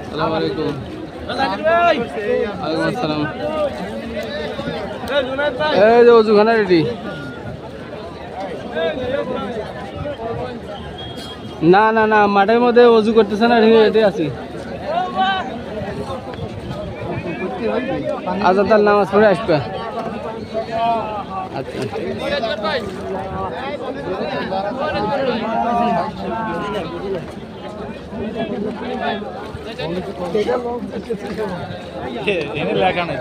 আসসালামু আলাইকুম আসসালাম এই যে অজুখানা রেডি না না না, মাঠের মধ্যে অজু করতেছে না ঠিক রেডি আছি। আজাদার নামাজ পড়ে আসবে। আচ্ছা। এনে লেখা নেই